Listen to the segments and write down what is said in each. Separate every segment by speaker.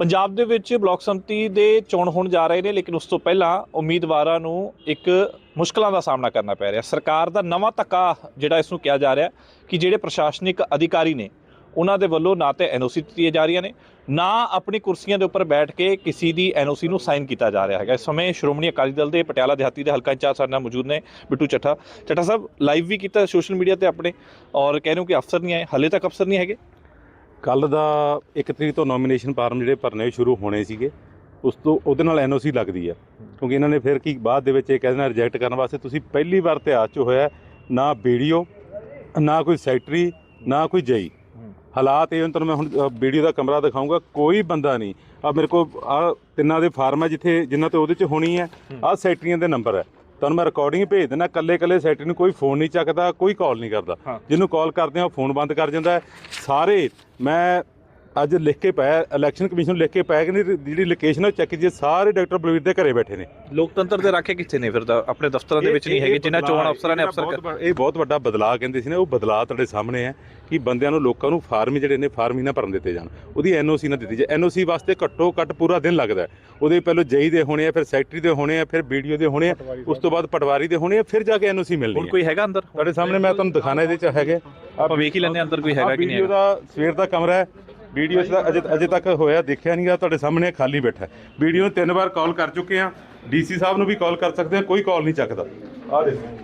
Speaker 1: ਪੰਜਾਬ ਦੇ ਵਿੱਚ ਬਲਾਕ ਸੰਮਤੀ ਦੇ ਚੋਣ ਹੋਣ ਜਾ ਰਹੇ ਨੇ, ਲੇਕਿਨ ਉਸ ਤੋਂ ਪਹਿਲਾਂ ਉਮੀਦਵਾਰਾਂ ਨੂੰ ਇੱਕ ਮੁਸ਼ਕਲਾਂ ਦਾ ਸਾਹਮਣਾ ਕਰਨਾ ਪੈ ਰਿਹਾ। ਸਰਕਾਰ ਦਾ ਨਵਾਂ ਧੱਕਾ ਜਿਹੜਾ ਇਸ ਨੂੰ ਕਿਹਾ ਜਾ ਰਿਹਾ ਕਿ ਜਿਹੜੇ ਪ੍ਰਸ਼ਾਸਨਿਕ ਅਧਿਕਾਰੀ ਨੇ, ਉਹਨਾਂ ਦੇ ਵੱਲੋਂ ਨਾ ਤੇ ਐਨਓਸੀ ਦਿੱਤੀਆਂ ਜਾ ਰਹੀਆਂ ਨੇ, ਨਾ ਆਪਣੀ ਕੁਰਸੀਆਂ ਦੇ ਉੱਪਰ ਬੈਠ ਕੇ ਕਿਸੇ ਦੀ ਐਨਓਸੀ ਨੂੰ ਸਾਈਨ ਕੀਤਾ ਜਾ ਰਿਹਾ ਹੈਗਾ। ਇਸ ਸਮੇਂ ਸ਼੍ਰੋਮਣੀ ਅਕਾਲੀ ਦਲ ਦੇ ਪਟਿਆਲਾ ਦਿਹਾਤੀ ਦੇ ਹਲਕਾ ਇੰਚਾਰਜ ਸਾਡੇ ਨਾਲ ਮੌਜੂਦ ਨੇ, ਬਿੱਟੂ ਚੱਠਾ। ਚੱਠਾ ਸਾਹਿਬ ਲਾਈਵ ਵੀ ਕੀਤਾ ਸੋਸ਼ਲ ਮੀਡੀਆ ਤੇ ਆਪਣੇ, ਔਰ ਕਹਿ ਰਹੇ ਹੋ ਕਿ ਅਫਸਰ ਨਹੀਂ ਆਏ, ਹਲੇ ਤੱਕ ਅਫਸਰ ਨਹੀਂ ਹੈਗੇ।
Speaker 2: ਕੱਲ ਦਾ 1 ਤਰੀਕ ਤੋਂ ਨੋਮੀਨੇਸ਼ਨ ਫਾਰਮ ਜਿਹੜੇ ਭਰਨੇ ਸ਼ੁਰੂ ਹੋਣੇ ਸੀਗੇ, ਉਸ ਤੋਂ ਉਹਦੇ ਨਾਲ ਐਨਓਸੀ ਲੱਗਦੀ ਆ। ਕਿਉਂਕਿ ਇਹਨਾਂ ਨੇ ਫਿਰ ਕੀ ਬਾਅਦ ਦੇ ਵਿੱਚ ਇਹ ਕਹਿੰਦੇ ਨੇ ਰਿਜੈਕਟ ਕਰਨ ਵਾਸਤੇ ਤੁਸੀਂ ਪਹਿਲੀ ਵਾਰ ਇਤਿਹਾਸ 'ਚ ਹੋਇਆ ਨਾ ਵੀਡੀਓ ਨਾ ਕੋਈ ਸੈਕਟਰੀ ਨਾ ਕੋਈ ਜਈ। ਹਾਲਾਤ ਇਹ ਤੁਹਾਨੂੰ ਮੈਂ ਹੁਣ ਵੀਡੀਓ ਦਾ ਕਮਰਾ ਦਿਖਾਊਂਗਾ, ਕੋਈ ਬੰਦਾ ਨਹੀਂ। ਆ ਮੇਰੇ ਕੋਲ ਆ ਤਿੰਨਾਂ ਦੇ ਫਾਰਮ ਹੈ ਜਿੱਥੇ ਜਿਨ੍ਹਾਂ ਤੇ ਉਹਦੇ 'ਚ ਹੋਣੀ ਹੈ ਆ ਸੈਕਟਰੀਆਂ ਦੇ ਨੰਬਰ ਹੈ ਤੁਹਾਨੂੰ ਮੈਂ ਰਿਕਾਰਡਿੰਗ ਭੇਜ ਦਿੰਦਾ ਕੱਲੇ ਕੱਲੇ ਸੈਕਟਰੀ ਨੂੰ ਕੋਈ ਫੋਨ ਨਹੀਂ ਚੱਕਦਾ ਕੋਈ ਕਾਲ ਨਹੀਂ ਕਰਦਾ। ਜਿਹਨੂੰ ਕਾਲ ਕਰਦੇ ਆ ਉਹ ਫੋਨ ਬੰਦ ਕਰ ਜਾਂਦਾ ਸਾਰੇ ਮੈਂ ਅੱਜ ਲਿਖ ਕੇ ਪਾਇਆ ਇਲੈਕਸ਼ਨ ਕਮਿਸ਼ਨ ਨੂੰ ਲਿਖ ਕੇ ਪਾਇਆ ਕਿ ਨਹੀਂ ਜਿਹੜੀ ਲੋਕੇਸ਼ਨ ਹੈ ਚੈੱਕ ਕੀਜੀਏ ਸਾਰੇ ਡਾਕਟਰ ਬਲਵੀਰ ਦੇ ਘਰੇ ਬੈਠੇ ਨੇ।
Speaker 1: ਲੋਕਤੰਤਰ ਦੇ ਰਾਖੇ ਕਿੱਥੇ ਨੇ ਫਿਰ ਤਾਂ? ਆਪਣੇ ਦਫ਼ਤਰਾਂ ਦੇ ਵਿੱਚ ਨਹੀਂ ਹੈਗੇ ਜਿਨ੍ਹਾਂ ਚੋਣ ਅਫਸਰਾਂ ਨੇ ਅਫਸਰ
Speaker 2: ਇਹ ਬਹੁਤ ਵੱਡਾ ਬਦਲਾਅ ਕਹਿੰਦੇ ਸੀ ਨਾ ਉਹ ਬਦਲਾਅ ਤੁਹਾਡੇ ਸਾਹਮਣੇ ਹੈ ਕਿ ਬੰਦਿਆਂ ਨੂੰ ਲੋਕਾਂ ਨੂੰ ਫਾਰਮ ਜਿਹੜੇ ਨੇ ਫਾਰਮ ਹੀ ਨਾ ਭਰਨ ਦਿੱਤੇ ਜਾਣ। ਉਹਦੀ ਐਨਓਸੀ ਨਾ ਦਿੱਤੀ ਜਾਏ। ਐਨਓਸੀ ਵਾਸਤੇ ਘੱਟੋ ਘੱਟ ਪੂਰਾ ਦਿਨ ਲੱਗਦਾ ਉਹਦੇ ਪਹਿਲਾਂ ਜਈ ਦੇ ਹੋਣੇ ਆ ਫਿਰ ਸੈਕਟਰੀ ਦੇ ਹੋਣੇ ਆ ਫਿਰ ਵੀਡੀਓ ਦੇ ਹੋਣੇ ਆ ਉਸ ਤੋਂ ਬਾਅਦ ਪਟਵਾਰੀ ਦੇ ਹੋਣੇ ਆ ਫਿਰ ਜਾ ਕੇ ਐਨਓਸੀ ਮਿਲਣੀ
Speaker 1: ਹੁਣ
Speaker 2: ਹੈ।
Speaker 1: ਕੋਈ ਹੈਗਾ ਅੰਦਰ?
Speaker 2: ਤੁਹਾਡੇ ਸਾਹਮਣੇ ਮੈਂ ਤੁਹਾਨੂੰ ਦਿਖਾਣਾ ਇਹਦੇ ਚ ਹੈਗੇ।
Speaker 1: ਆਪਾਂ ਵੇਖ ਹੀ ਲੈਂਦੇ ਅੰਦਰ ਕੋਈ ਹੈਗਾ ਕਿ ਨਹੀਂ
Speaker 2: ਵੀਡੀਓ ਦਾ ਸਵੇਰ ਦਾ ਕਮਰਾ ਹੈ। ਵੀਡੀਓ ਦਾ ਅਜੇ ਅਜੇ ਤੱਕ ਹੋਇਆ ਦੇਖਿਆ ਨਹੀਂਗਾ ਤੁਹਾਡੇ ਸਾਹਮਣੇ ਖਾਲੀ ਬੈਠਾ ਹੈ। ਵੀਡੀਓ ਨੂੰ ਤਿੰਨ ਵਾਰ ਕਾਲ ਕਰ ਚੁੱਕੇ ਆ। ਡੀਸੀ ਸਾਹਿਬ ਨੂੰ ਵੀ ਕਾਲ ਕਰ ਸਕਦੇ ਆ ਕੋਈ ਕਾਲ ਨਹੀਂ ਚੱਕਦਾ। ਆ ਦੇਖੋ।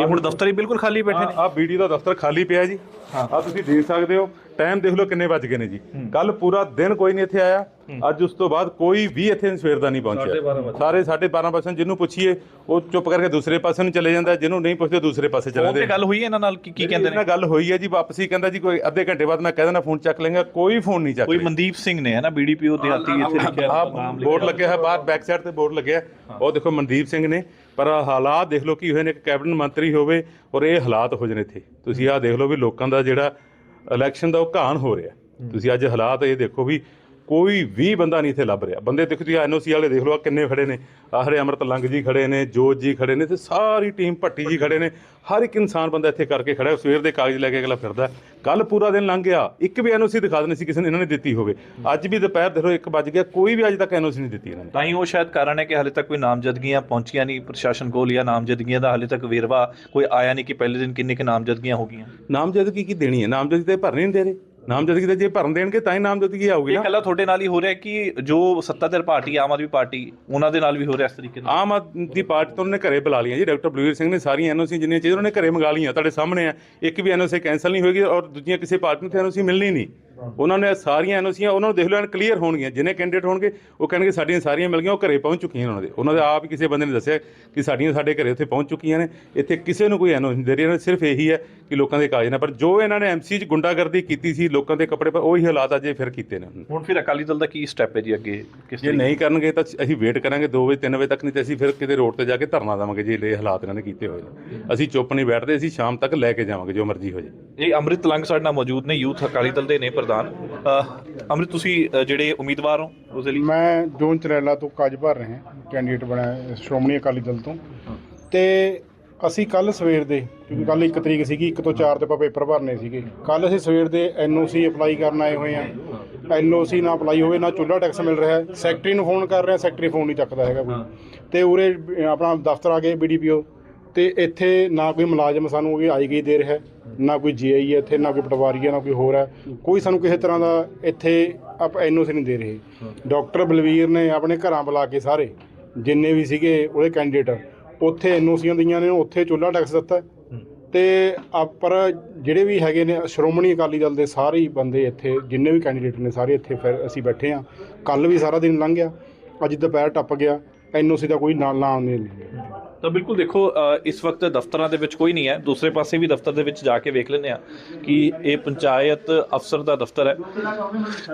Speaker 1: ਇਹ ਹੁਣ ਦਫ਼ਤਰ ਹੀ ਬਿਲਕੁਲ ਖਾਲੀ ਬੈਠੇ ਨੇ।
Speaker 2: ਆ ਵੀਡੀਓ ਦਾ ਦਫ਼ਤਰ ਖਾਲੀ ਪਿਆ ਜੀ। ਆ ਤੁਸੀਂ ਦੇਖ ਸਕਦੇ ਹੋ ਟਾਈਮ ਦੇਖ ਲਓ ਕਿੰਨੇ ਵੱਜ ਗਏ ਨੇ ਜੀ। ਕੱਲ ਪੂਰਾ ਦਿਨ ਕੋਈ ਨਹੀਂ ਇੱਥੇ ਆਇਆ। ਅੱਜ ਉਸ ਤੋਂ ਬਾਅਦ ਕੋਈ ਵੀ ਇੱਥੇ ਸਵੇਰ ਦਾ ਨਹੀਂ ਪਹੁੰਚਿਆ। ਸਾਰੇ 12:30 ਜਿਹਨੂੰ ਪੁੱਛੀਏ ਉਹ ਚੁੱਪ ਕਰਕੇ ਦੂਸਰੇ ਪਾਸੇ ਨੂੰ ਚਲੇ ਜਾਂਦਾ ਜਿਹਨੂੰ ਨਹੀਂ ਪੁੱਛਦੇ ਦੂਸਰੇ ਪਾਸੇ ਚਲੇ
Speaker 1: ਤੇ
Speaker 2: ਜਾਂਦੇ।
Speaker 1: ਗੱਲ ਹੋਈ ਹੈ ਇਹਨਾਂ ਨਾਲ? ਕੀ ਕੀ ਕਹਿੰਦੇ
Speaker 2: ਇਹਨਾਂ
Speaker 1: ਨੇ?
Speaker 2: ਗੱਲ ਹੋਈ ਹੈ ਜੀ ਵਾਪਸੀ ਕਹਿੰਦਾ ਜੀ ਕੋਈ ਅੱਧੇ ਘੰਟੇ ਬਾਅਦ ਮੈਂ ਕਹਿ ਦੇਣਾ ਫੋਨ ਚੱਕ ਲੈਂਗਾ ਕੋਈ ਫੋਨ ਨਹੀਂ ਚੱਕ
Speaker 1: ਕੋਈ। ਮਨਦੀਪ ਸਿੰਘ ਨੇ ਹੈ ਨਾ ਬੀਡੀਪੀਓ ਦਿਹਾਤੀ ਇੱਥੇ ਲਿਖਿਆ
Speaker 2: ਆਹ ਬੋਰਡ ਲੱਗਿਆ ਹੈ ਬਾਹਰ ਬੈਕ ਸਾਈਡ ਤੇ ਬੋਰਡ ਲੱਗਿਆ। ਉਹ ਦੇਖੋ ਮਨਦੀਪ ਸਿੰਘ ਨੇ ਪਰ ਹਾਲਾਤ ਦੇਖ ਲਓ ਕੀ ਹੋਏ ਨੇ ਇੱਕ ਕੈਬਨਿਟ ਮੰਤਰੀ ਹੋਵੇ ਔਰ ਇਹ ਹਾਲਾਤ ਹੋ ਜਣੇ ਇੱਥੇ। ਤੁਸੀਂ ਆਹ ਦੇਖ ਲਓ ਵੀ ਲੋਕਾਂ ਦਾ ਜਿਹੜਾ ਇਲੈਕਸ਼ਨ ਦਾ ਉਹ ਘਾਣ ਹੋ ਰਿਹਾ ਤੁਸੀਂ ਅੱਜ ਹਾਲਾਤ ਇਹ ਦੇਖੋ ਵੀ ਕੋਈ ਵੀ ਬੰਦਾ ਨਹੀਂ ਇੱਥੇ ਲੱਭ ਰਿਹਾ। ਬੰਦੇ ਦੇਖੋ ਤੁਸੀਂ ਐਨਓਸੀ ਵਾਲੇ ਦੇਖ ਲਓ ਆਹ ਕਿੰਨੇ ਖੜੇ ਨੇ। ਆਹਰੇ ਅਮਰਤ ਲੰਗ ਜੀ ਖੜੇ ਨੇ ਜੋਤ ਜੀ ਖੜੇ ਨੇ ਤੇ ਸਾਰੀ ਟੀਮ ਭੱਟੀ ਜੀ ਖੜੇ ਨੇ। ਹਰ ਇੱਕ ਇਨਸਾਨ ਬੰਦਾ ਇੱਥੇ ਕਰਕੇ ਖੜਾ ਹੈ। ਸਵੇਰ ਦੇ ਕਾਗਜ਼ ਲੈ ਕੇ ਅਗਲਾ ਫਿਰਦਾ ਕੱਲ ਪੂਰਾ ਦਿਨ ਲੰਘ ਗਿਆ। ਇੱਕ ਵੀ ਐਨਓਸੀ ਦਿਖਾ ਦੇਣੀ ਸੀ ਕਿਸੇ ਨੇ ਇਹਨਾਂ ਨੇ ਦਿੱਤੀ ਹੋਵੇ। ਅੱਜ ਵੀ ਦੁਪਹਿਰ ਦੇਖੋ 1 ਵੱਜ ਗਿਆ ਕੋਈ ਵੀ ਅੱਜ ਤੱਕ ਐਨਓਸੀ ਨਹੀਂ ਦਿੱਤੀ ਇਹਨਾਂ ਨੇ।
Speaker 1: ਤਾਂ ਹੀ ਉਹ ਸ਼ਾਇਦ ਕਾਰਨ ਹੈ ਕਿ ਹਾਲੇ ਤੱਕ ਕੋਈ ਨਾਮਜ਼ਦਗੀਆਂ ਪਹੁੰਚੀਆਂ ਨਹੀਂ ਪ੍ਰਸ਼ਾਸਨ ਕੋਲ ਜਾਂ ਨਾਮਜ਼ਦਗੀਆਂ ਦਾ ਹਾਲੇ ਤੱਕ ਵੇਰਵਾ ਕੋਈ ਆਇਆ ਨਹੀਂ ਕਿ ਪਹਿਲੇ ਦਿਨ ਕਿੰਨੇ ਕਿ ਨਾਮਜ਼ਦਗੀਆਂ ਹੋ ਗਈਆਂ।
Speaker 2: ਨਾਮਜ਼ਦਗੀ ਕੀ ਦੇਣੀ ਹੈ? ਨਾਮਜ਼ਦਗੀ ਤੇ ਭਰਨੀ ਨਹੀਂ ਦੇ ਰਹੇ। ਨਾਮਜ਼ਦਗੀ ਤੇ ਜੇ ਭਰਨ ਦੇਣਗੇ ਤਾਂ ਹੀ ਨਾਮਜ਼ਦਗੀ ਆਊਗੀ
Speaker 1: ਇਹ
Speaker 2: ਨਾ।
Speaker 1: ਕੱਲਾ ਤੁਹਾਡੇ ਨਾਲ ਹੀ ਹੋ ਰਿਹਾ ਕਿ ਜੋ ਸੱਤਾਧਰ ਪਾਰਟੀ ਆਮ ਆਦਮੀ ਪਾਰਟੀ ਉਹਨਾਂ ਦੇ ਨਾਲ ਵੀ ਹੋ ਰਿਹਾ ਇਸ ਤਰੀਕੇ ਨਾਲ?
Speaker 2: ਆਮ ਆਦਮੀ ਪਾਰਟੀ ਤੋਂ ਉਹਨੇ ਘਰੇ ਬੁਲਾ ਲਈਆਂ ਜੀ ਡਾਕਟਰ ਬਲਵੀਰ ਸਿੰਘ ਨੇ ਸਾਰੀਆਂ ਐਨਓਸੀ ਜਿੰਨੀਆਂ ਚਾਹੀਦੀਆਂ ਉਹਨੇ ਘਰੇ ਮੰਗਾ ਲਈਆਂ ਤੁਹਾਡੇ ਸਾਹਮਣੇ ਆ। ਇੱਕ ਵੀ ਐਨਓਸੀ ਕੈਨਸਲ ਨਹੀਂ ਹੋਏਗੀ ਔਰ ਦੂਜੀਆਂ ਕਿਸੇ ਪਾਰਟੀ ਨੂੰ ਤੇ ਐਨਓਸੀ ਮਿਲਣੀ ਨਹੀਂ। ਉਹਨਾਂ ਨੇ ਸਾਰੀਆਂ ਐਨਓਸੀਆਂ ਉਹਨਾਂ ਨੂੰ ਦੇਖ ਲਓ ਐਨ ਕਲੀਅਰ ਹੋਣਗੀਆਂ। ਜਿੰਨੇ ਕੈਂਡੀਡੇਟ ਹੋਣਗੇ ਉਹ ਕਹਿਣਗੇ ਸਾਡੀਆਂ ਸਾਰੀਆਂ ਮਿਲ ਗਈਆਂ ਉਹ ਘਰੇ ਪਹੁੰਚ ਚੁੱਕੀਆਂ ਉਹਨਾਂ ਦੇ। ਉਹਨਾਂ ਦੇ ਆਪ ਹੀ ਕਿਸੇ ਬੰਦੇ ਨੇ ਦੱਸਿਆ ਕਿ ਸਾਡੀਆਂ ਸਾਡੇ ਘਰੇ ਉੱਥੇ ਪਹੁੰਚ ਚੁੱਕੀਆਂ ਨੇ। ਇੱਥੇ ਕਿਸੇ ਨੂੰ ਕੋਈ ਐਨਓਸੀ ਨਹੀਂ ਦੇ ਰਹੀ। ਸਿਰਫ ਇਹੀ ਹੈ ਕਿ ਲੋਕਾਂ ਦੇ ਕਾਗਜ਼ ਨੇ। ਪਰ ਜੋ ਇਹਨਾਂ ਨੇ ਐਮਸੀ 'ਚ ਗੁੰਡਾਗਰਦੀ ਕੀਤੀ ਸੀ ਲੋਕਾਂ ਦੇ ਕੱਪੜੇ ਪਰ ਉਹੀ ਹਾਲਾਤ ਅੱਜ ਫਿਰ ਕੀਤੇ ਨੇ।
Speaker 1: ਹੁਣ ਫਿਰ ਅਕਾਲੀ ਦਲ ਦਾ ਕੀ ਸਟੈਪ ਹੈ ਜੀ ਅੱਗੇ? ਕਿਸ
Speaker 2: ਜੇ ਨਹੀਂ ਕਰਨਗੇ ਤਾਂ ਅਸੀਂ ਵੇਟ ਕਰਾਂਗੇ 2 ਵਜੇ 3 ਵਜੇ ਤੱਕ। ਨਹੀਂ ਤੇ ਅਸੀਂ ਫਿਰ ਕਿਤੇ ਰੋਡ ਤੇ ਜਾ ਕੇ ਧਰਨਾ ਦੇਵਾਂਗੇ ਜੇ ਇਹ ਹਾਲਾਤ ਇਹਨਾਂ ਨੇ ਕੀਤੇ ਹੋਏ ਅਸੀਂ ਚੁੱਪ ਨਹੀਂ ਬੈਠਦੇ ਅਸੀਂ ਸ਼ਾਮ ਤੱਕ ਲੈ ਕੇ ਜਾਵਾਂਗੇ ਜੋ ਮਰਜ਼ੀ ਹੋ ਜਾਏ।
Speaker 1: ਇਹ ਅੰਮ੍ਰਿਤ ਲੰਗ ਸਾਡੇ ਨਾਲ ਮੌਜੂਦ ਨੇ ਯੂਥ ਅਕਾਲੀ ਦਲ ਦੇ ਨੇ ਪ੍ਰਧਾਨ ਅਹ, ਅੰਮ੍ਰਿਤ ਤੁਸੀਂ ਜਿਹੜੇ ਉਮੀਦਵਾਰ ਹੋ ਉਸ ਦੇ ਲਈ?
Speaker 3: ਮੈਂ ਜੋਨ ਚਰੈਲਾ ਤੋਂ ਕਾਜ ਭਰ ਰਿਹਾ ਕੈਂਡੀਡੇਟ ਬਣਿਆ ਸ਼੍ਰੋਮਣੀ ਅਕਾਲੀ ਦਲ ਤੋਂ। ਤੇ ਅਸੀਂ ਕੱਲ ਸਵੇਰ ਦੇ ਕਿਉਂਕਿ ਕੱਲ 1 ਤਰੀਕ ਸੀਗੀ 1 ਤੋਂ 4 ਤੇ ਆਪਾਂ ਪੇਪਰ ਭਰਨੇ ਸੀਗੇ। ਕੱਲ ਅਸੀਂ ਸਵੇਰ ਦੇ ਐਨਓਸੀ ਅਪਲਾਈ ਕਰਨ ਆਏ ਹੋਏ ਆ ਐਨਓਸੀ ਨਾ ਅਪਲਾਈ ਹੋਵੇ ਨਾ ਚੁੱਲ੍ਹਾ ਟੈਕਸ ਮਿਲ ਰਿਹਾ। ਸੈਕਟਰੀ ਨੂੰ ਫੋਨ ਕਰ ਰਿਹਾ ਸੈਕਟਰੀ ਫੋਨ ਨਹੀਂ ਚੱਕਦਾ ਹੈਗਾ ਕੋਈ। ਤੇ ਉਰੇ ਆਪਣਾ ਦਫ਼ਤਰ ਆ ਗਏ ਬੀਡੀਪੀਓ ਤੇ ਇੱਥੇ ਨਾ ਕੋਈ ਮੁਲਾਜ਼ਮ ਸਾਨੂੰ ਕੋਈ ਆਈ ਗਈ ਦੇ ਰਿਹਾ। ਨਾ ਕੋਈ ਜੀਆਈ ਹੈ ਇੱਥੇ ਨਾ ਕੋਈ ਪਟਵਾਰੀ ਹੈ ਨਾ ਕੋਈ ਹੋਰ ਹੈ। ਕੋਈ ਸਾਨੂੰ ਕਿਸੇ ਤਰ੍ਹਾਂ ਦਾ ਇੱਥੇ ਆਪ ਐਨਓਸੀ ਨਹੀਂ ਦੇ ਰਹੇ। ਡਾਕਟਰ ਬਲਵੀਰ ਨੇ ਆਪਣੇ ਘਰਾਂ ਬੁਲਾ ਕੇ ਸਾਰੇ ਜਿੰਨੇ ਵੀ ਸੀਗੇ ਉਹਦੇ ਕੈਂਡੀਡੇਟ ਉੱਥੇ ਐਨਓਸੀਆਂ ਦਈਆਂ ਨੇ ਉੱਥੇ ਚੁੱਲ੍ਹਾ ਟੈਕਸ ਦਿੱਤਾ। ਤੇ ਆ ਪਰ ਜਿਹੜੇ ਵੀ ਹੈਗੇ ਨੇ ਸ਼੍ਰੋਮਣੀ ਅਕਾਲੀ ਦਲ ਦੇ ਸਾਰੇ ਹੀ ਬੰਦੇ ਇੱਥੇ ਜਿੰਨੇ ਵੀ ਕੈਂਡੀਡੇਟ ਨੇ ਸਾਰੇ ਇੱਥੇ ਫਿਰ ਅਸੀਂ ਬੈਠੇ ਆ ਕੱਲ ਵੀ ਸਾਰਾ ਦਿਨ ਲੰਘ ਗਿਆ। ਅੱਜ ਦੁਪਹਿਰ ਟੱਪ ਗਿਆ। ਐਨਓਸੀ ਦਾ ਕੋਈ ਨਾਲ ਨਾਮ ਨਹੀਂ ਲਿਆ
Speaker 1: ਤਾਂ ਬਿਲਕੁਲ ਦੇਖੋ ਇਸ ਵਕਤ ਦਫ਼ਤਰਾਂ ਦੇ ਵਿੱਚ ਕੋਈ ਨਹੀਂ ਹੈ। ਦੂਸਰੇ ਪਾਸੇ ਵੀ ਦਫ਼ਤਰ ਦੇ ਵਿੱਚ ਜਾ ਕੇ ਵੇਖ ਲੈਂਦੇ ਆ ਕਿ ਇਹ ਪੰਚਾਇਤ ਅਫਸਰ ਦਾ ਦਫ਼ਤਰ ਹੈ।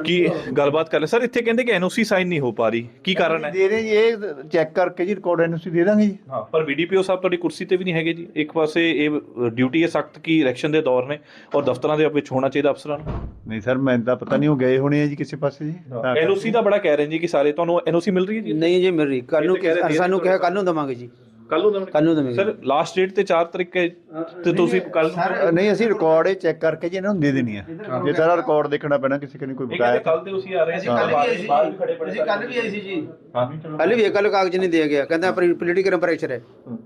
Speaker 1: ਕਿ ਗੱਲਬਾਤ ਕਰ ਲੈ ਸਰ ਇੱਥੇ ਕਹਿੰਦੇ ਕਿ ਐਨਓਸੀ ਸਾਈਨ ਨਹੀਂ ਹੋ ਪਾ ਰਹੀ। ਕੀ ਕਾਰਨ ਹੈ?
Speaker 4: ਦੇ ਰਹੇ ਜੀ ਇਹ ਚੈੱਕ ਕਰਕੇ ਜੀ ਰਿਕਾਰਡ ਐਨਓਸੀ ਦੇ ਦਾਂਗੇ ਜੀ।
Speaker 1: ਹਾਂ ਪਰ ਵੀਡੀਪੀਓ ਸਾਹਿਬ ਤੁਹਾਡੀ ਕੁਰਸੀ ਤੇ ਵੀ ਨਹੀਂ ਹੈਗੇ ਜੀ। ਇੱਕ ਪਾਸੇ ਇਹ ਡਿਊਟੀ ਹੈ ਸਖਤ ਕਿ ਇਲੈਕਸ਼ਨ ਦੇ ਦੌਰ ਨੇ ਔਰ ਦਫ਼ਤਰਾਂ ਦੇ ਵਿੱਚ ਹੋਣਾ ਚਾਹੀਦਾ ਅਫਸਰਾਂ ਨੂੰ।
Speaker 4: ਨਹੀਂ ਸਰ ਮੈਂ ਤਾਂ ਪਤਾ ਨਹੀਂ ਉਹ ਗਏ ਹੋਣੇ ਆ ਜੀ ਕਿਸੇ ਪਾਸੇ ਜੀ।
Speaker 1: ਐਨਓਸੀ ਦਾ ਬੜਾ ਕਹਿ ਰਹੇ ਜੀ ਕਿ ਸਾਰੇ ਤੁਹਾਨੂੰ ਐਨਓਸੀ ਮਿਲ ਰਹੀ ਹੈ ਜੀ?
Speaker 5: ਨਹੀਂ ਜੀ ਮਿਲ ਰਹੀ। ਕੱਲ ਨੂੰ ਸਾਨੂੰ ਕਿਹਾ ਕੱਲ ਨੂੰ ਦਵਾਂਗੇ ਜੀ।
Speaker 1: ਕੱਲ ਨੂੰ
Speaker 5: ਕੱਲ ਨੂੰ ਦੇਵਾਂਗੇ
Speaker 1: ਸਰ ਲਾਸਟ ਡੇਟ ਤੇ 4 ਤਰੀਕ ਹੈ ਤੇ ਤੁਸੀਂ ਕੱਲ ਨੂੰ
Speaker 4: ਨਹੀਂ ਅਸੀਂ ਰਿਕਾਰਡ ਇਹ ਚੈੱਕ ਕਰਕੇ ਜੀ ਇਹਨਾਂ ਨੂੰ ਦੇ ਦੇਣੀ ਆ। ਜੇ ਸਾਰਾ ਰਿਕਾਰਡ ਦੇਖਣਾ ਪੈਣਾ ਕਿਸੇ ਕਨੇ ਕੋਈ
Speaker 1: ਇਹ
Speaker 4: ਬਕਾਇਆ
Speaker 1: ਕੱਲ ਤੇ ਤੁਸੀਂ ਆ ਰਹੇ ਸੀ
Speaker 5: ਕੱਲ ਵੀ ਆਈ ਸੀ
Speaker 1: ਬਾਹਰ ਵੀ ਖੜੇ ਪੜੇ
Speaker 5: ਅਸੀਂ ਕੱਲ ਵੀ ਆਈ ਸੀ ਜੀ।
Speaker 1: ਹਾਂ
Speaker 5: ਕੱਲ ਵੀ ਕੱਲ ਕਾਗਜ਼ ਨਹੀਂ ਦੇ ਗਿਆ ਕਹਿੰਦਾ ਪੋਲੀਟੀਕਲ ਪ੍ਰੈਸ਼ਰ ਹੈ।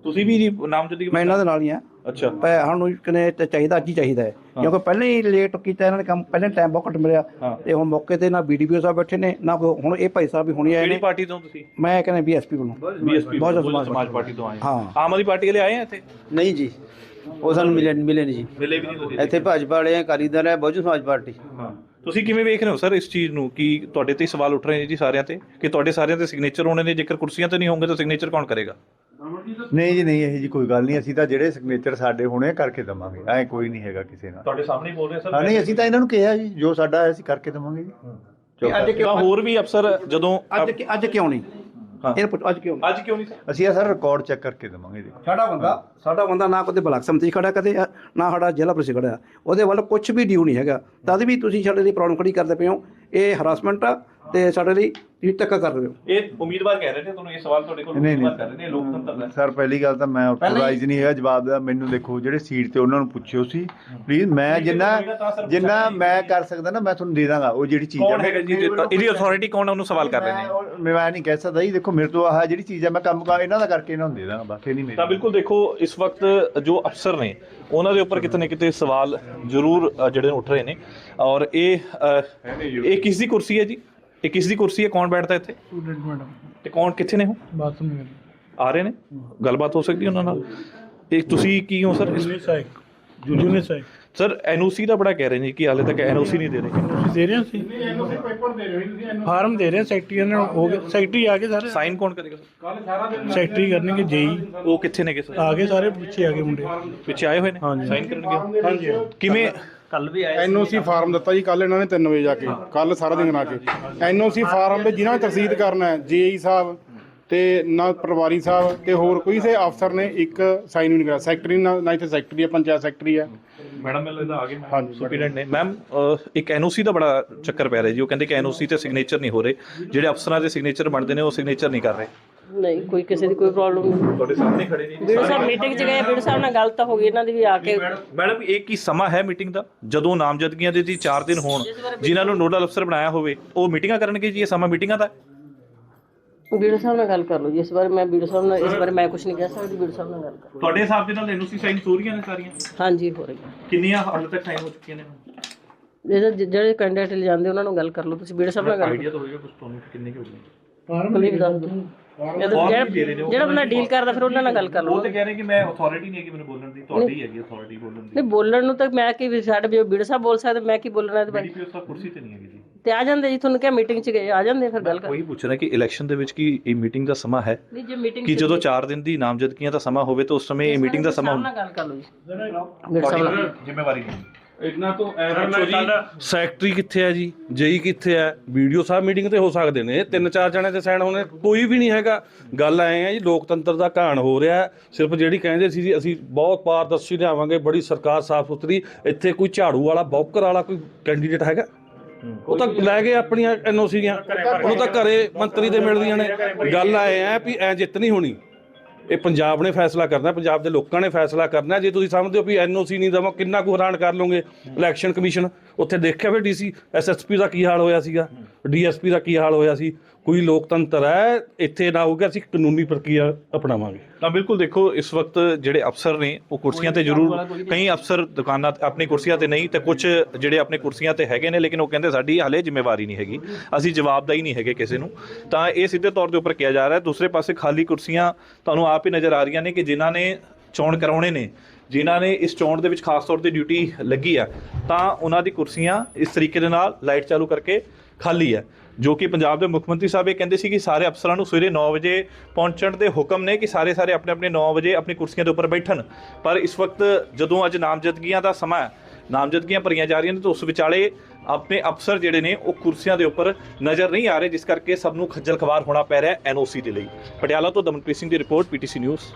Speaker 1: ਤੁਸੀਂ ਵੀ ਜੀ ਨਾਮਜ਼ਦਗੀ
Speaker 6: ਮੈਂ ਇਹਨਾਂ ਦੇ ਨਾਲ ਹੀ ਆ।
Speaker 1: ਅੱਛਾ।
Speaker 6: ਪੈ ਸਾਨੂੰ ਕਿਨੇ ਤੇ ਚਾਹੀਦਾ ਅੱਜ ਹੀ ਚਾਹੀਦਾ ਹੈ। ਕਿਉਂਕਿ ਪਹਿਲਾਂ ਹੀ ਲੇਟ ਕੀਤਾ ਇਹਨਾਂ ਨੇ ਕੰਮ ਪਹਿਲਾਂ ਟਾਈਮ ਬਹੁਤ ਘੱਟ ਮਿਲਿਆ। ਤੇ ਹੁਣ ਮੌਕੇ ਤੇ ਨਾ ਬੀਡੀਪੀਓ ਸਾਹਿਬ ਬੈਠੇ ਨੇ ਨਾ ਕੋਈ- ਹੁਣ ਇਹ ਭਾਈ ਸਾਹਿਬ ਵੀ ਹੁਣੇ ਆਏ
Speaker 1: ਕਿਹੜੀ
Speaker 6: ਨੇ।
Speaker 1: ਪਾਰਟੀ ਤੋਂ ਤੁਸੀਂ?
Speaker 6: ਮੈਂ ਕਹਿੰਦਾ ਬੀਐਸਪੀ ਵੱਲੋਂ।
Speaker 1: ਬੀਐਸਪੀ
Speaker 6: ਬਹੁਜਨ ਸਮਾਜ
Speaker 1: ਸਮਾਜ ਪਾਰਟੀ ਤੋਂ ਆਏ
Speaker 6: ਹਾਂ।
Speaker 1: ਆਮ ਆਦਮੀ ਪਾਰਟੀ ਵਾਲੇ ਆਏ ਆ ਇੱਥੇ?
Speaker 5: ਨਹੀਂ ਜੀ ਉਹ ਸਾਨੂੰ ਮਿਲੇ ਮਿਲੇ ਨਹੀਂ ਜੀ।
Speaker 1: ਮਿਲੇ ਵੀ ਨਹੀਂ ਤੁਸੀਂ?
Speaker 5: ਇੱਥੇ ਭਾਜਪਾ ਵਾਲੇ ਆ ਅਕਾਲੀ ਦਲ ਹੈ ਬਹੁਜਨ ਸਮਾਜ ਪਾਰਟੀ।
Speaker 1: ਹਾਂ। ਤੁਸੀਂ ਕਿਵੇਂ ਵੇਖ ਰਹੇ ਹੋ ਸਰ ਇਸ ਚੀਜ਼ ਨੂੰ ਕਿ ਤੁਹਾਡੇ ਤੇ ਹੀ ਸਵਾਲ ਉੱਠ ਰਹੇ ਨੇ ਜੀ ਸਾਰਿਆਂ ਤੇ? ਕਿ ਤੁਹਾਡੇ ਸਾਰਿਆਂ ਦੇ ਸਿਗਨੇਚਰ ਹੋਣੇ ਨੇ ਜੇਕਰ ਕੁਰਸੀਆਂ ਤੇ ਨਹੀਂ ਹੋਣਗੇ ਤਾਂ ਸਿਗਨੇਚਰ ਕੌਣ ਕਰੇਗਾ?
Speaker 4: ਨਹੀਂ ਜੀ ਨਹੀਂ ਇਹ ਜੀ ਕੋਈ ਗੱਲ ਨਹੀਂ। ਅਸੀਂ ਤਾਂ ਜਿਹੜੇ ਸਿਗਨੇਚਰ ਸਾਡੇ ਹੋਣੇ ਆ ਕਰਕੇ ਦਵਾਂਗੇ। ਐ ਕੋਈ ਨਹੀਂ ਹੈਗਾ ਕਿਸੇ ਨਾਲ।
Speaker 1: ਤੁਹਾਡੇ ਸਾਹਮਣੇ ਬੋਲ ਰਹੇ
Speaker 4: ਹਾਂ ਨਹੀਂ ਅਸੀਂ ਤਾਂ ਇਹਨਾਂ ਨੂੰ ਕਿਹਾ ਜੀ ਜੋ ਸਾਡਾ ਹੈ ਅਸੀਂ ਕਰਕੇ ਦਵਾਂਗੇ ਜੀ।
Speaker 6: ਅੱਜ
Speaker 1: ਤਾਂ ਹੋਰ ਵੀ ਅਫਸਰ ਜਦੋਂ
Speaker 6: ਅੱਜ ਕਿ- ਅੱਜ ਕਿਉਂ ਨਹੀਂ?
Speaker 1: ਹਾਂ।
Speaker 6: ਇਹ ਪੁੱਛੋ ਅੱਜ ਕਿਉਂ ਨਹੀਂ?
Speaker 1: ਅੱਜ ਕਿਉਂ ਨਹੀਂ ਸਰ?
Speaker 4: ਅਸੀਂ ਇਹ ਸਾਰਾ ਰਿਕਾਰਡ ਚੈੱਕ ਕਰਕੇ ਦਵਾਂਗੇ ਦੇਖੋ।
Speaker 6: ਸਾਡਾ ਬੰਦਾ ਸਾਡਾ ਬੰਦਾ ਨਾ ਕਦੇ ਬਲਾਕ ਸਮਤੀ 'ਚ ਖੜਾ ਕਦੇ ਨਾ ਸਾਡਾ ਜ਼ਿਲ੍ਹਾ ਪ੍ਰੀਸ਼ਦ ਖੜਾ ਉਹਦੇ ਵੱਲ ਕੁਝ ਵੀ ਡਿਊ ਨਹੀਂ ਹੈਗਾ। ਤਦ ਵੀ ਤੁਸੀਂ ਸਾਡੇ ਲਈ ਪ੍ਰੋਬਲਮ ਖੜੀ ਕਰਦੇ ਪਏ ਹੋ। ਇਹ ਹਰਾਸਮੈਂਟ ਆ। ਤੇ ਸਾਡੇ ਲਈ ਤੁਸੀਂ ਧੱਕਾ ਕਰ ਰਹੇ ਹੋ।
Speaker 1: ਇਹ ਉਮੀਦਵਾਰ ਕਹਿ ਰਹੇ ਨੇ ਤੁਹਾਨੂੰ ਇਹ ਸਵਾਲ ਤੁਹਾਡੇ ਕੋਲ
Speaker 4: ਨਹੀਂ,
Speaker 1: ਉਮੀਦਵਾਰ। ਕਰ ਰਹੇ ਨੇ ਲੋਕਤੰਤਰ ਦਾ।
Speaker 4: ਸਰ ਪਹਿਲੀ ਗੱਲ ਤਾਂ ਮੈਂ ਆਥੋਰਾਈਜ਼ ਨਹੀਂ ਹੈਗਾ ਜਵਾਬ ਦਾ ਮੈਨੂੰ ਦੇਖੋ ਜਿਹੜੇ ਸੀਟ ਤੇ ਉਹਨਾਂ ਨੂੰ ਪੁੱਛਿਓ ਸੀ ਪਲੀਜ਼ ਮੈਂ
Speaker 1: ਤੇ
Speaker 4: ਜਿੰਨਾ
Speaker 1: ਹੋਏਗਾ ਤਾਂ sir
Speaker 4: ਜਿੰਨਾ
Speaker 1: ਪੁੱਛਾਂਗੇ।
Speaker 4: ਮੈਂ ਕਰ ਸਕਦਾ ਨਾ ਮੈਂ ਤੁਹਾਨੂੰ ਦੇ ਦਾਂਗਾ ਉਹ ਜਿਹੜੀ ਚੀਜ਼
Speaker 1: ਕੌਣ
Speaker 4: ਹੈ
Speaker 1: ਹੈਗਾ ਜੀ ਇਹਦੀ ਅਥਾਰਟੀ ਕੌਣ ਹੈ ਉਹਨੂੰ ਸਵਾਲ ਕਰ ਰਹੇ ਨੇ।
Speaker 4: ਮੈਂ ਮੈਂ ਨਹੀਂ ਕਹਿ ਸਕਦਾ ਜੀ ਦੇਖੋ ਮੇਰੇ ਤੋਂ ਆਹ ਜਿਹੜੀ ਚੀਜ਼ ਹੈ ਮੈਂ ਕੰਮ ਕਰ ਇਹਨਾਂ ਦਾ ਕਰਕੇ ਇਹਨਾਂ ਨੂੰ ਦੇ ਦਾਂਗਾ ਬਸ ਇਹ ਨਹੀਂ ਮੇਰੀ
Speaker 1: ਤਾਂ ਬਿਲਕੁਲ ਦੇਖੋ ਇਸ ਵਕਤ ਜੋ ਅਫਸਰ ਨੇ ਉਹਨਾਂ ਦੇ ਉੱਪਰ ਕਿਤੇ ਨਾ ਕਿਤੇ ਸਵਾਲ ਜ਼ਰੂਰ ਅ, ਜਿਹੜੇ ਉੱਠ ਰਹੇ ਨੇ। ਔਰ ਇਹ ਅ, ਇਹ ਕਿਸ ਦੀ ਕੁਰਸੀ ਹੈ ਜੀ? ਇਹ ਕਿਸ ਦੀ ਕੁਰਸੀ ਹੈ? ਕੌਣ ਬੈਠਦਾ ਇੱਥੇ?
Speaker 7: ਸਟੂਡੈਂਟ ਮੈਡਮ
Speaker 1: ਤੇ ਕੌਣ ਕਿੱਥੇ ਨੇ ਉਹ?
Speaker 7: ਬਾਥਰੂਮ ਵਿੱਚ
Speaker 1: ਆ ਰਹੇ ਨੇ? ਗੱਲਬਾਤ ਹੋ ਸਕਦੀ ਉਹਨਾਂ ਨਾਲ? ਤੇ ਤੁਸੀਂ ਕੀ ਹੋ ਸਰ?
Speaker 7: ਜੂਨੀਅਰ ਸਾਇਕ ਜੂਨੀਅਰ ਸਾਇਕ
Speaker 1: ਸਰ ਐਨਓਸੀ ਦਾ ਬੜਾ ਕਹਿ ਰਹੇ ਨੇ ਕਿ ਹਾਲੇ ਤੱਕ ਐਨਓਸੀ ਨਹੀਂ ਦੇ ਰਹੇ।
Speaker 7: ਤੁਸੀਂ ਦੇ ਰਹੇ ਹੋ ਸੀ?
Speaker 3: ਐਨਓਸੀ ਪੇਪਰ ਦੇ ਰਹੇ ਹੋ ਤੁਸੀਂ
Speaker 7: ਫਾਰਮ ਦੇ ਰਹੇ ਸੈਕਟਰੀ ਨੇ ਹੋ ਗਏ ਸੈਕਟਰੀ ਆ ਗਏ ਸਾਰੇ?
Speaker 1: ਸਾਈਨ ਕੌਣ ਕਰੇਗਾ
Speaker 7: ਸੈਕਟਰੀ ਕਰਨਗੇ ਜੇਈ।
Speaker 1: ਉਹ ਕਿੱਥੇ ਨੇਗੇ ਸਰ?
Speaker 7: ਆ ਗਏ ਸਾਰੇ ਪਿੱਛੇ ਆ ਗਏ ਮੁੰਡੇ।
Speaker 1: ਪਿੱਛੇ ਆਏ ਹੋਏ ਨੇ। ਸਾਈਨ ਕਰਨਗੇ।
Speaker 7: ਹਾਂਜੀ।
Speaker 1: ਕਿਵੇਂ?
Speaker 3: ਐਨਓਸੀ ਫਾਰਮ ਦਿੱਤਾ ਜੀ ਕੱਲ ਇਹਨਾਂ ਨੇ 3 ਵਜੇ ਜਾ ਕੇ। ਕੱਲ ਸਾਰਾ ਦਿਨ ਲਾ ਕੇ। ਐਨਓਸੀ ਫਾਰਮ ਦੇ ਜਿਨ੍ਹਾਂ ਨੇ ਤਰਸੀਦ ਕਰਨਾ ਹੈ ਜੇਈ ਸਾਹਿਬ ਤੇ ਨਾ ਪਟਵਾਰੀ ਸਾਹਿਬ ਤੇ ਹੋਰ ਕੋਈ ਸੇ ਅਫਸਰ ਨੇ ਇੱਕ ਸਾਈਨ ਵੀ ਨਹੀਂ ਕਰਾਇਆ ਸੈਕਟਰੀ ਨਾ ਨਾ ਇੱਥੇ ਸੈਕਟਰੀ ਹੈ ਪੰਚਾਇਤ ਸੈਕਟਰੀ ਹੈ
Speaker 1: ਮੈਡਮ ਮੈਨੂੰ ਲੱਗਦਾ ਆ ਗਏ
Speaker 3: ਹਾਂਜੀ,
Speaker 1: ਸੁਪਰੀਡੈਂਟ ਨੇ। ਮੈਮ ਇੱਕ ਐਨਓਸੀ ਦਾ ਬੜਾ ਚੱਕਰ ਪੈ ਰਿਹਾ ਜੀ। ਉਹ ਕਹਿੰਦੇ ਕਿ ਐਨਓਸੀ ਤੇ ਸਿਗਨੇਚਰ ਨਹੀਂ ਹੋ ਰਹੇ। ਜਿਹੜੇ ਅਫਸਰਾਂ ਦੇ ਸਿਗਨੇਚਰ ਬਣਦੇ ਨੇ ਉਹ ਸਿਗਨੇਚਰ ਨਹੀਂ ਕਰ ਰਹੇ।
Speaker 8: ਨਹੀਂ ਕੋਈ ਕਿਸੇ ਦੀ ਕੋਈ ਪ੍ਰੋਬਲਮ ਨਹੀਂ।
Speaker 1: ਤੁਹਾਡੇ ਸਾਹਮਣੇ ਖੜੇ ਨੇ
Speaker 8: ਵੀਡੀਓ ਸਾਹਿਬ ਮੀਟਿੰਗ 'ਚ ਗਏ ਵੀਡੀਓ ਸਾਹਿਬ ਨਾਲ ਗੱਲ ਤਾਂ ਹੋ ਗਈ ਇਹਨਾਂ ਦੀ ਵੀ ਆ ਕੇ
Speaker 1: ਮੈਡਮ ਇਹ ਕੀ ਸਮਾਂ ਹੈ ਮੀਟਿੰਗ ਦਾ? ਜਦੋਂ ਨਾਮਜ਼ਦਗੀਆਂ ਦੇ ਜੀ 4 ਦਿਨ ਹੋਣ ਜਿਨ੍ਹਾਂ ਨੂੰ ਨੋਡਲ ਅਫਸਰ ਬਣਾਇਆ ਹੋਵੇ ਉਹ ਮੀਟਿੰਗਾਂ ਕਰਨਗੇ ਜੀ ਇਹ ਸਮਾਂ ਮੀਟਿੰਗਾਂ ਦਾ? ਹੈ।
Speaker 8: ਵੀਡੀਓ ਸਾਹਿਬ ਨਾਲ ਗੱਲ ਕਰ ਲਓ ਜੀ ਇਸ ਬਾਰੇ ਮੈਂ ਵੀਡੀਓ ਸਾਹਿਬ ਨਾਲ ਇਸ ਬਾਰੇ ਮੈਂ ਕੁਝ ਨਹੀਂ ਕਹਿ ਸਕਦੀ ਵੀਡੀਓ ਸਾਹਿਬ ਨਾਲ ਗੱਲ ਕਰ
Speaker 1: ਤੁਹਾਡੇ ਹਿਸਾਬ ਦੇ ਨਾਲ ਐਨਓਸੀ ਸਾਈਨ ਸੋਰੀਆਂ ਨੇ ਸਾਰੀਆਂ?
Speaker 8: ਹਾਂਜੀ ਹੋ ਰਹੀ ਹੈ
Speaker 1: ਕਿੰਨੀਆਂ ਹਾਲੇ ਤੱਕ ਸਾਈਨ ਹੋ ਚੁੱਕੀਆਂ ਨੇ?
Speaker 8: ਜਿਹੜੇ ਜਿਹੜੇ ਕੈਂਡੀਡੇਟ ਲੈ ਜਾਂਦੇ ਉਹਨਾਂ ਨੂੰ ਗੱਲ ਕਰ ਲਓ ਤੁਸੀਂ ਵੀਡੀਓ ਸਾਹਿਬ ਨਾਲ ਗੱਲ
Speaker 1: ਆਈਡੀਆ ਤਾਂ ਹੋਏਗਾ ਕੁਝ ਤੁਹਾਨੂੰ ਕਿ ਕਿੰਨੇ ਕਿ ਹੋਣਗੇ
Speaker 8: ਕਰੋ ਕਲੀਅਰ ਦੱਸ ਦਿਓ। ਜਿਹੜਾ ਜਿਹੜਾ ਬੰਦਾ ਡੀਲ ਕਰਦਾ ਫਿਰ ਉਹਨਾਂ ਨਾਲ ਗੱਲ ਕਰ ਲਓ।
Speaker 1: ਉਹ ਤੇ ਕਹਿ ਰਹੇ ਕਿ ਮੈਂ ਅਥਾਰਟੀ ਨਹੀਂ ਹੈਗੀ ਮੈਨੂੰ ਬੋਲਣ ਦੀ ਤੁਹਾਡੀ ਹੈਗੀ ਅਥਾਰਟੀ ਬੋਲਣ ਦੀ।
Speaker 8: ਨਹੀਂ ਬੋਲਣ ਨੂੰ ਤਾਂ ਮੈਂ ਕੀ ਵੀ ਸਾਡੇ ਵੀ ਵੀਡੀਓ ਸਾਹਿਬ ਬੋਲ ਸਕਦੇ ਮੈਂ ਕੀ ਬੋਲਣਾ ਇਹਦੇ ਬਾਰੇ?
Speaker 1: ਡੀਪੀਓ ਸਾਹਿਬ ਕੁਰਸੀ ਤੇ ਨਹੀਂ ਹੈਗੀ ਜੀ।
Speaker 8: ਤੇ ਆ ਜਾਂਦੇ ਜੀ ਤੁਹਾਨੂੰ ਕਿਹਾ ਮੀਟਿੰਗ 'ਚ ਗਏ ਆ ਜਾਂਦੇ ਫਿਰ ਗੱਲ ਕਰ।
Speaker 1: ਉਹੀ ਪੁੱਛ ਰਿਹਾ ਕਿ ਇਲੈਕਸ਼ਨ ਦੇ ਵਿੱਚ ਕੀ ਇਹ ਮੀਟਿੰਗ ਦਾ ਸਮਾਂ ਹੈ?
Speaker 8: ਨਹੀਂ ਜੇ ਮੀਟਿੰਗ
Speaker 1: ਕਿ ਜਦੋਂ 4 ਦਿਨ ਦੀ ਨਾਮਜ਼ਦਗੀਆਂ ਦਾ ਸਮਾਂ ਹੋਵੇ ਤਾਂ ਉਸ ਸਮੇਂ ਇਹ ਮੀਟਿੰਗ ਦਾ ਸਮਾਂ
Speaker 8: ਨਾਲ ਗੱਲ ਕਰ ਲਓ ਜੀ।
Speaker 1: ਜ਼ਿੰਮੇਵਾਰੀ ਨਹੀਂ।
Speaker 9: ਇਹਨਾਂ ਤੋਂ ਐ ਪੁੱਛੋ ਜੀ ਸੈਕਟਰੀ ਕਿੱਥੇ ਹੈ ਜੀ? ਜੇਈ ਕਿੱਥੇ ਹੈ ਵੀਡੀਓ ਸਾਹਿਬ ਮੀਟਿੰਗ ਤੇ ਹੋ ਸਕਦੇ ਨੇ। ਤਿੰਨ ਚਾਰ ਜਣੇ ਤੇ ਸਾਈਨ ਹੋਣੇ ਕੋਈ ਵੀ ਨਹੀਂ ਹੈਗਾ। ਗੱਲ ਐ ਹੈ ਜੀ ਲੋਕਤੰਤਰ ਦਾ ਘਾਣ ਹੋ ਰਿਹਾ। ਸਿਰਫ ਜਿਹੜੀ ਕਹਿੰਦੇ ਸੀ ਜੀ ਅਸੀਂ ਬਹੁਤ ਪਾਰਦਰਸ਼ੀ ਲਿਆਵਾਂਗੇ ਬੜੀ ਸਰਕਾਰ ਸਾਫ਼ ਸੁਥਰੀ ਇੱਥੇ ਕੋਈ ਝਾੜੂ ਵਾਲਾ ਬੌਕਰ ਵਾਲਾ ਕੋਈ ਕੈਂਡੀਡੇਟ ਹੈਗਾ? ਉਹ ਤਾਂ ਲੈ ਗਏ ਆਪਣੀਆਂ ਐਨਓਸੀਆਂ ਉਹਨੂੰ ਤਾਂ ਘਰੇ ਮੰਤਰੀ ਦੇ ਮਿਲਦੀਆਂ ਨੇ। ਗੱਲ ਐ ਹੈ ਵੀ ਐ ਜਿੱਤ ਨਹੀਂ ਹੋਣੀ। ਇਹ ਪੰਜਾਬ ਨੇ ਫੈਸਲਾ ਕਰਨਾ ਪੰਜਾਬ ਦੇ ਲੋਕਾਂ ਨੇ ਫੈਸਲਾ ਕਰਨਾ ਜੇ ਤੁਸੀਂ ਸਮਝਦੇ ਹੋ ਵੀ ਐਨਓਸੀ ਨਹੀਂ ਦਵਾਂ ਕਿੰਨਾ ਕੁ ਹੈਰਾਨ ਕਰ ਲਓਗੇ ਇਲੈਕਸ਼ਨ ਕਮਿਸ਼ਨ ਉੱਥੇ ਦੇਖਿਆ ਵੀ ਡੀਸੀ ਐਸਐਸਪੀ ਦਾ ਕੀ ਹਾਲ ਹੋਇਆ ਸੀਗਾ ਡੀਐਸਪੀ ਦਾ ਕੀ ਹਾਲ ਹੋਇਆ ਸੀ ਕੋਈ ਲੋਕਤੰਤਰ ਹੈ ਇੱਥੇ ਨਾ ਹੋਊਗਾ ਅਸੀਂ ਕਾਨੂੰਨੀ ਪ੍ਰਕਿਰਿਆ ਅਪਣਾਵਾਂਗੇ।
Speaker 1: ਤਾਂ ਬਿਲਕੁਲ ਦੇਖੋ ਇਸ ਵਕਤ ਜਿਹੜੇ ਅਫਸਰ ਨੇ ਉਹ ਕੁਰਸੀਆਂ ਤੇ ਜ਼ਰੂਰ ਕਈ ਅਫਸਰ ਦੁਕਾਨਾਂ ਤੇ ਆਪਣੀ ਕੁਰਸੀਆਂ ਤੇ ਨਹੀਂ ਤੇ ਕੁਝ ਜਿਹੜੇ ਆਪਣੇ ਕੁਰਸੀਆਂ ਤੇ ਹੈਗੇ ਨੇ ਲੇਕਿਨ ਉਹ ਕਹਿੰਦੇ ਸਾਡੀ ਹਾਲੇ ਜ਼ਿੰਮੇਵਾਰੀ ਨਹੀਂ ਹੈਗੀ ਅਸੀਂ ਜਵਾਬਦਾਈ ਨਹੀਂ ਹੈਗੇ ਕਿਸੇ ਨੂੰ। ਤਾਂ ਇਹ ਸਿੱਧੇ ਤੌਰ ਦੇ ਉੱਪਰ ਕਿਹਾ ਜਾ ਰਿਹਾ ਹੈ ਦੂਸਰੇ ਪਾਸੇ ਖਾਲੀ ਕੁਰਸੀਆਂ ਤੁਹਾਨੂੰ ਆਪ ਹੀ ਨਜ਼ਰ ਆ ਰਹੀਆਂ ਨੇ ਕਿ ਜਿਨ੍ਹਾਂ ਨੇ ਚੋਣ ਕਰਾਉਣੇ ਨੇ ਜਿਨ੍ਹਾਂ ਨੇ ਇਸ ਚੋਣ ਦੇ ਵਿੱਚ ਖਾਸ ਤੌਰ ਤੇ ਡਿਊਟੀ ਲੱਗੀ ਆ, ਤਾਂ ਉਹਨਾਂ ਦੀ ਕੁਰਸੀਆਂ ਇਸ ਤਰੀਕੇ ਦੇ ਨਾਲ ਲਾਈਟ ਚਾਲੂ ਕਰਕੇ ਖਾਲੀ ਹੈ ਜੋ ਕਿ ਪੰਜਾਬ ਦੇ ਮੁੱਖ ਮੰਤਰੀ ਸਾਹਿਬ ਇਹ ਕਹਿੰਦੇ ਸੀ ਕਿ ਸਾਰੇ ਅਫਸਰਾਂ ਨੂੰ ਸਵੇਰੇ 9 ਵਜੇ ਪਹੁੰਚਣ ਦੇ ਹੁਕਮ ਨੇ ਕਿ ਸਾਰੇ ਸਾਰੇ ਆਪਣੇ ਆਪਣੇ 9 ਵਜੇ ਆਪਣੀ ਕੁਰਸੀਆਂ ਦੇ ਉੱਪਰ ਬੈਠਣ। ਪਰ ਇਸ ਵਕਤ ਜਦੋਂ ਅੱਜ ਨਾਮਜ਼ਦਗੀਆਂ ਦਾ ਸਮਾਂ ਹੈ, ਨਾਮਜ਼ਦਗੀਆਂ ਭਰੀਆਂ ਜਾ ਰਹੀਆਂ ਨੇ, ਤਾਂ ਉਸ ਵਿਚਾਲੇ ਆਪਣੇ ਅਫਸਰ ਜਿਹੜੇ ਨੇ, ਉਹ ਕੁਰਸੀਆਂ ਦੇ ਉੱਪਰ ਨਜ਼ਰ ਨਹੀਂ ਆ ਰਹੇ, ਜਿਸ ਕਰਕੇ ਸਭ ਨੂੰ ਖੱਜਲ ਖਵਾਰ ਹੋਣਾ ਪੈ ਰਿਹਾ ਹੈ ਐਨਓਸੀ ਦੇ ਲਈ। ਪਟਿਆਲਾ ਤੋਂ ਦਮਨਪ੍ਰੀਤ ਸਿੰਘ ਦੀ ਰਿਪੋਰਟ, ਪੀਟੀਸੀ ਨਿਊਜ਼।